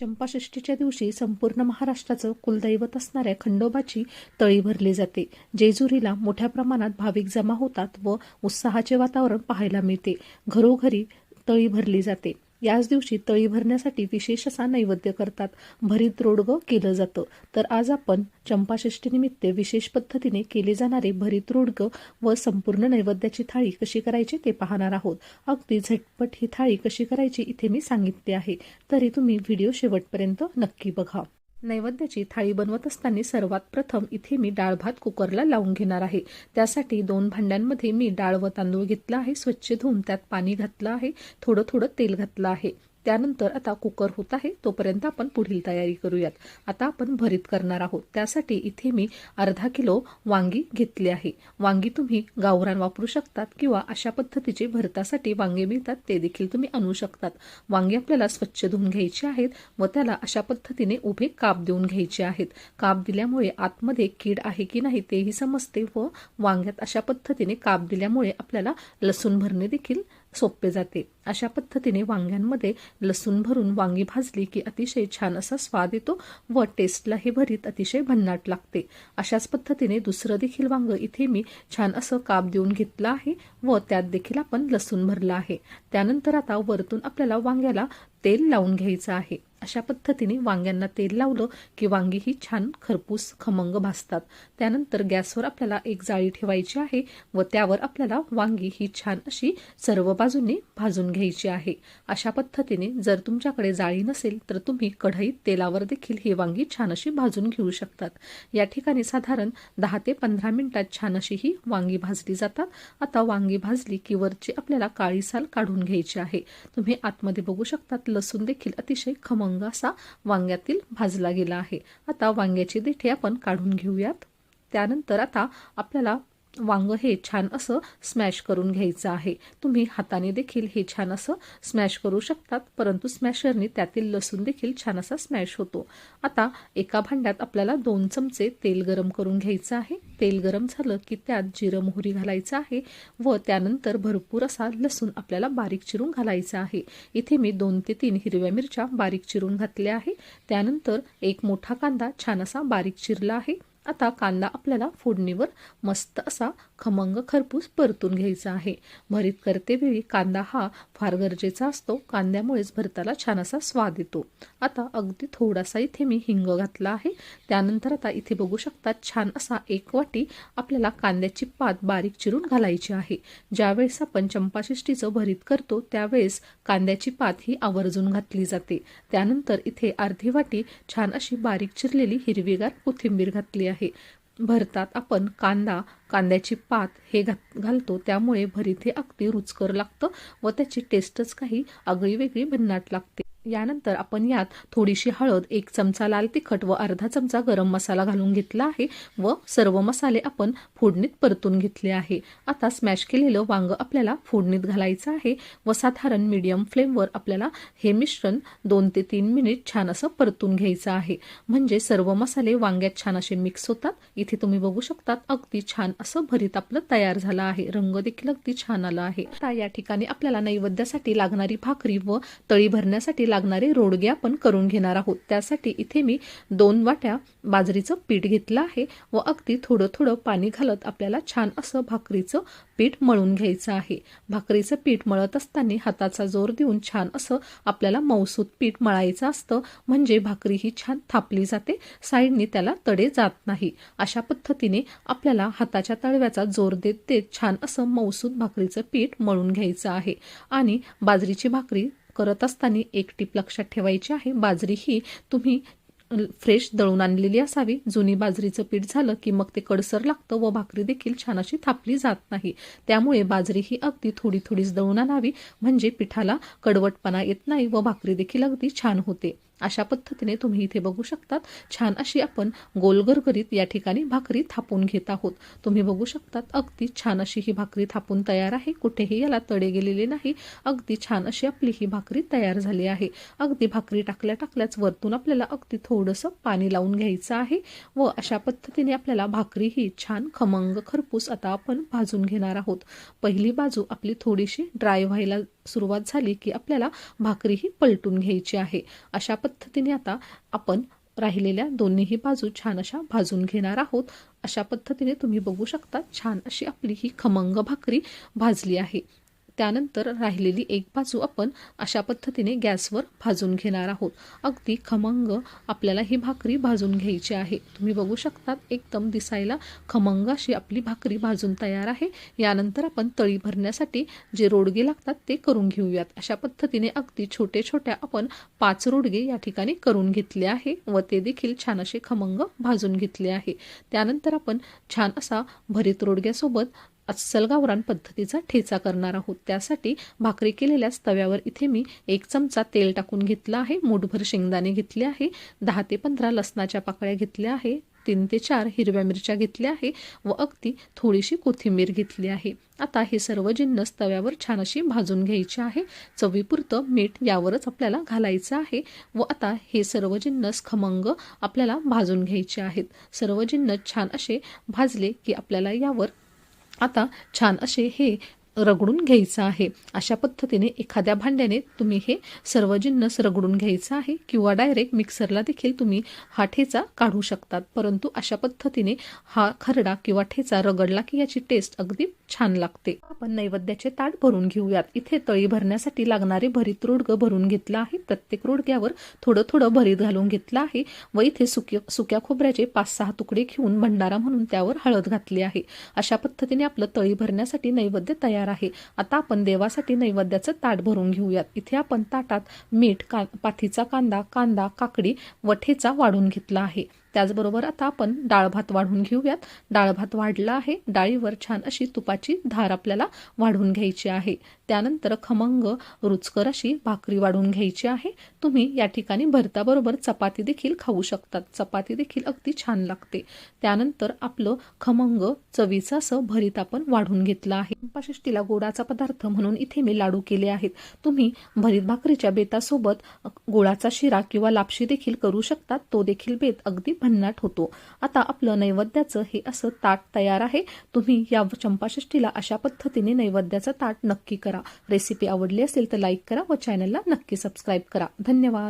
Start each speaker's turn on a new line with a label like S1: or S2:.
S1: चंपाषष्ठीच्या दिवशी संपूर्ण महाराष्ट्राचं कुलदैवत असणाऱ्या खंडोबाची तळी भरली जाते. जेजुरीला मोठ्या प्रमाणात भाविक जमा होतात व उत्साहाचे वातावरण पाहायला मिळते. घरोघरी तळी भरली जाते. याच दिवशी तळी भरण्यासाठी विशेष असा नैवेद्य करतात. भरीत रोडगं केलं जातं. तर आज आपण चंपाषष्ठीनिमित्त विशेष पद्धतीने केले जाणारे भरीत रोडगं व संपूर्ण नैवेद्याची थाळी कशी करायची ते पाहणार आहोत. अगदी झटपट ही थाळी कशी करायची इथे मी सांगितले आहे. तरी तुम्ही व्हिडिओ शेवटपर्यंत नक्की बघा. नैवेद्याची थाळी बनवत असताना सर्वात प्रथम इथे मी डाळ भात कुकरला लावून घेणार आहे. त्यासाठी दोन भांड्यांमध्ये मी डाळ व तांदूळ घेतला आहे. स्वच्छ धुवून त्यात पाणी घातलं आहे. थोडं थोडं तेल घातलं आहे. त्यानंतर आता कुकर होत आहे तोपर्यंत आपण पुढील तयारी करूयात. आता आपण भरीत करणार आहोत. त्यासाठी इथे मी अर्धा किलो वांगी घेतली आहे. वांगी तुम्ही गावरान वापरू शकतात किंवा अशा पद्धतीचे भरतासाठी वांगे मिळतात ते देखील तुम्ही आणू शकतात. वांगी आपल्याला स्वच्छ धुवून घ्यायची आहेत व त्याला अशा पद्धतीने उभे काप देऊन घ्यायचे आहेत. काप दिल्यामुळे आतमध्ये कीड आहे की नाही तेही समजते व वांग्यात अशा पद्धतीने काप दिल्यामुळे आपल्याला लसूण भरणे देखील सोपे जाते. अशा पद्धतीने वांग्यांमध्ये लसूण भरून वांगी भाजली की अतिशय छान असा स्वाद येतो व टेस्टला हे भरीत अतिशय भन्नाट लागते. अशाच पद्धतीने दुसरं देखील वांग इथे मी छान असं काप देऊन घेतलं आहे व त्यात देखील आपण लसूण भरलं आहे. त्यानंतर आता वरतून आपल्याला वांग्याला तेल लावून घ्यायचं आहे. अशा पद्धतीने वांग्यांना तेल लावलं की वांगी ही छान खरपूस खमंग भाजतात. त्यानंतर गॅसवर आपल्याला एक जाळी ठेवायची आहे व त्यावर आपल्याला वांगी ही छान अशी सर्व बाजूंनी भाजून घ्यायची आहे. अशा पद्धतीने जर तुमच्याकडे जाळी नसेल तर तुम्ही कढईत तेलावर देखील ही वांगी छान अशी भाजून घेऊ शकतात. या ठिकाणी साधारण दहा ते पंधरा मिनिटात छान अशी ही वांगी भाजली जातात. आता वांगी भाजली की वरची आपल्याला काळी साल काढून घ्यायची आहे. तुम्ही आतमध्ये बघू शकतात लसूण देखील अतिशय खमंग असा वांग्यातील भाजला गेला आहे. आता वांग्याची देठी आपण काढून घेऊयात. त्यानंतर आता आपल्याला वांग हे छान असं स्मॅश करून घ्यायचं आहे. तुम्ही हाताने देखील हे छान असं स्मॅश करू शकतात परंतु स्मॅशरने त्यातील लसूण देखील छान असा स्मॅश होतो. आता एका भांड्यात आपल्याला दोन चमचे तेल गरम करून घ्यायचं आहे. तेल गरम झालं की त्यात जिरं मोहरी घालायचं आहे व त्यानंतर भरपूर असा लसूण आपल्याला बारीक चिरून घालायचा आहे. इथे मी दोन ते तीन हिरव्या मिरच्या बारीक चिरून घातल्या आहे. त्यानंतर एक मोठा कांदा छान असा बारीक चिरला आहे. आता कांदा आपल्याला फोडणीवर मस्त असा खमंग खरपूस परतून घ्यायचा आहे. भरीत करतेवेळी कांदा हा फार गरजेचा असतो कांद्यामुळेच भरताला छान असा स्वाद येतो. आता अगदी थोडासा इथे मी हिंग घातला आहे. त्यानंतर आता इथे बघू शकता छान असा एक वाटी आपल्याला कांद्याची पात बारीक चिरून घालायची आहे. ज्यावेळेस आपण चंपाशिष्टीचं भरीत करतो त्यावेळेस कांद्याची पात ही आवर्जून घातली जाते. त्यानंतर इथे अर्धी वाटी छान अशी बारीक चिरलेली हिरवीगार कोथिंबीर घातली आहे. भरतात आपण कांदा कांद्याची पात हे घात घालतो. त्यामुळे भरीत हे अगदी रुचकर लागतं व त्याची टेस्टच काही आगळी वेगळी भन्नाट लागते. यानंतर आपण यात थोडीशी हळद एक चमचा लाल तिखट व अर्धा चमचा गरम मसाला घालून घेतला आहे व सर्व मसाले आपण फोडणीत परतून घेतले आहे. आता स्मॅश केलेलं वांग आपल्याला फोडणीत घालायचं आहे व साधारण मीडियम फ्लेमवर आपल्याला हे मिश्रण दोन ते तीन मिनिट छान असं परतून घ्यायचं आहे. म्हणजे सर्व मसाले वांग्यात छान असे मिक्स होतात. इथे तुम्ही बघू शकतात अगदी छान असं भरीत आपलं तयार झालं आहे. रंग देखील अगदी छान आला आहे. आता या ठिकाणी आपल्याला नैवेद्यासाठी लागणारी भाकरी व तळी भरण्यासाठी लागणारे रोडगे आपण करून घेणार आहोत. त्यासाठी इथे मी दोन वाट्या बाजरीचं पीठ घेतलं आहे व अगदी थोडं थोडं पाणी घालत आपल्याला छान असं भाकरीचं पीठ मळून घ्यायचं आहे. भाकरीचं पीठ मळत असताना हाताचा जोर देऊन छान असं आपल्याला मौसूद पीठ मळायचं असतं. म्हणजे भाकरी ही छान थापली जाते. साईडने त्याला तडे जात नाही. अशा पद्धतीने आपल्याला हाताच्या तळव्याचा जोर देत देत छान असं मौसूद भाकरीचं पीठ मळून घ्यायचं आहे. आणि बाजरीची भाकरी करत असताना एक टीप लक्षात ठेवायची आहे. बाजरी ही तुम्ही फ्रेश दळून आणलेली असावी. जुनी बाजरीचं पीठ झालं की मग ते कडसर लागतं व भाकरी देखील छान अशी थापली जात नाही. त्यामुळे बाजरी ही अगदी थोडी थोडीच दळून आणावी. म्हणजे पिठाला कडवटपणा येत नाही व भाकरी देखील अगदी छान होते. अशा पद्धतीने तुम्ही इथे बघू शकतात. छान अशी आपण गोलगरगरीत या ठिकाणी भाकरी थापून घेत आहोत. तुम्ही बघू शकतात अगदी छान अशी ही भाकरी थापून तयार आहे. कुठेही याला तडे गेलेले नाही. अगदी छान अशी आपली ही भाकरी तयार झाली आहे. अगदी भाकरी टाकल्या टाकल्याच वरतून आपल्याला अगदी थोडंसं पाणी लावून घ्यायचं आहे व अशा पद्धतीने आपल्याला भाकरी ही छान खमंग खरपूस आता आपण भाजून घेणार आहोत. पहिली बाजू आपली थोडीशी ड्राय व्हायला सुरुवात झाली की आपल्याला भाकरी ही पलटून घ्यायची आहे. अशा पद्धतीने आता आपण राहिलेल्या दोन्हीही बाजू छान अशा भाजून घेणार आहोत. अशा पद्धतीने तुम्ही बघू शकता छान अशी आपली ही खमंग भाकरी भाजली आहे. त्यानंतर राहिलेली एक बाजू आपण अशा पद्धतीने गॅसवर भाजून घेणार आहोत. अगदी खमंग आपल्याला ही भाकरी भाजून घ्यायची आहे. तुम्ही बघू शकतात एकदम दिसायला खमंग अशी आपली भाकरी भाजून तयार आहे. यानंतर आपण तळी भरण्यासाठी जे रोडगे लागतात ते करून घेऊयात. अशा पद्धतीने अगदी छोटे छोट्या आपण पाच रोडगे या ठिकाणी करून घेतले आहे व ते देखील छान असे खमंग भाजून घेतले आहे. त्यानंतर आपण छान असा भरीत रोडग्यासोबत अस्सल गावरान पद्धतीचा ठेचा करणार आहोत. त्यासाठी भाकरी केलेल्या तव्यावर इथे मी एक चमचा तेल टाकून घेतलं आहे. मुठभर शेंगदाणे घेतले आहे. दहा ते पंधरा लसणाच्या पाकळ्या घेतल्या आहे. तीन ते चार हिरव्या मिरच्या घेतल्या आहे व अगदी थोडीशी कोथिंबीर घेतली आहे. आता हे सर्व जिन्नस तव्यावर छान अशी भाजून घ्यायची आहे. चवीपुरतं मीठ यावरच आपल्याला घालायचं आहे व आता हे सर्व जिन्नस खमंग आपल्याला भाजून घ्यायचे आहेत. सर्व जिन्नस छान असे भाजले की आपल्याला यावर आता छान असे हे रगडून घ्यायचं आहे. अशा पद्धतीने एखाद्या भांड्याने तुम्ही हे सर्व जिन्नस रगडून घ्यायचं आहे किंवा डायरेक्ट मिक्सरला देखील तुम्ही हा ठेचा काढू शकतात. परंतु अशा पद्धतीने हा खरडा किंवा ठेचा रगडला की याची टेस्ट अगदी छान लागते. आपण नैवेद्याचे ताट भरून घेऊयात. इथे तळी भरण्यासाठी लागणारे भरीत रोडगं भरून घेतलं आहे. प्रत्येक रोडग्यावर थोडं थोडं भरीत घालून घेतलं आहे व इथे सुक्या सुक्या खोबऱ्याचे पाच सहा तुकडे घेऊन भंडारा म्हणून त्यावर हळद घातली आहे. अशा पद्धतीने आपलं तळी भरण्यासाठी नैवेद्य तयार आहे. आता आपण देवासाठी नैवेद्याचं ताट भरून घेऊयात. इथे आपण ताटात मीठ का पाथीचा कांदा कांदा काकडी वठेचा वाढून घेतला आहे. त्याचबरोबर आता आपण डाळ भात वाढून घेऊयात. डाळ भात वाढला आहे. डाळीवर छान अशी तुपाची धार आपल्याला वाढून घ्यायची आहे. त्यानंतर खमंग रुचकर अशी भाकरी वाढून घ्यायची आहे. तुम्ही या ठिकाणी भरताबरोबर चपाती देखील खाऊ शकतात. चपाती देखील अगदी छान लागते. त्यानंतर आपलं खमंग चवीचं असं भरीत आपण वाढून घेतलं आहे. पाशिष्टीला गोडाचा पदार्थ म्हणून इथे मी लाडू केले आहेत. तुम्ही भरीत भाकरीच्या बेतासोबत गोळाचा शिरा किंवा लापशी देखील करू शकतात. तो देखील बेत अगदी भन्नाट होतो. आता आपलं नैवेद्याचं हे असं ताट तयार आहे. तुम्ही या चंपाषष्टीला अशा पद्धतीने नैवेद्याचं ताट नक्की करा. रेसिपी आवडली असेल तर लाईक करा व चॅनलला नक्की सबस्क्राईब करा. धन्यवाद.